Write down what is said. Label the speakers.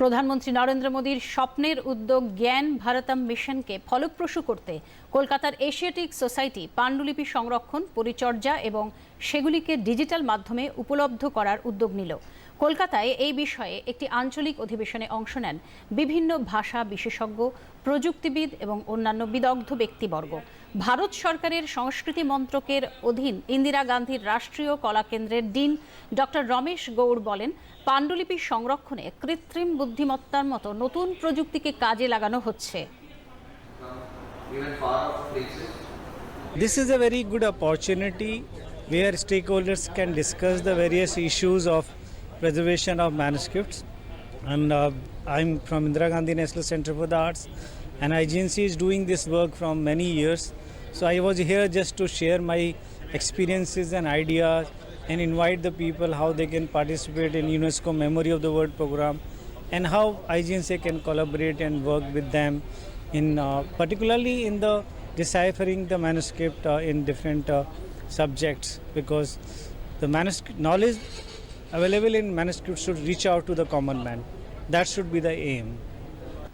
Speaker 1: প্রধানমন্ত্রী নরেন্দ্র মোদীর স্বপ্নের উদ্যোগ জ্ঞান ভারতম মিশনকে ফলপ্রসূ করতে কলকাতার এশিয়াটিক সোসাইটি পাণ্ডুলিপি সংরক্ষণ, পরিচর্যা এবং সেগুলিকে ডিজিটাল মাধ্যমে উপলব্ধ করার উদ্যোগ নিল। কলকাতায় এই বিষয়ে একটি আঞ্চলিক অধিবেশনে অংশ নেন বিভিন্ন ভাষা বিশেষজ্ঞ, প্রযুক্তিবিদ এবং অন্যান্য বিদগ্ধ ব্যক্তিবর্গ ভারত সরকারের সংস্কৃতি মন্ত্রকের অধীন ইন্দিরা গান্ধীর রাষ্ট্রীয় কলা কেন্দ্রের ডিন ডক্টর রমেশ গৌড় বলেন, পাণ্ডুলিপি সংরক্ষণে কৃত্রিম বুদ্ধিমত্তার মতো নতুন প্রযুক্তিকে কাজে লাগানো হচ্ছে.
Speaker 2: This is a very good opportunity where stakeholders can discuss the various issues of preservation of manuscripts. And uh, I'm from Indira Gandhi National Center for the Arts, and IGNC is doing this work from many years. So I was here just to share my experiences and ideas and invite the people how they can participate in UNESCO Memory of the World program and how IGNC can collaborate and work with them in uh, particularly in the deciphering the manuscript uh, in different uh, subjects because the manuscript knowledge available in manuscript should reach out to the common man. That should be the aim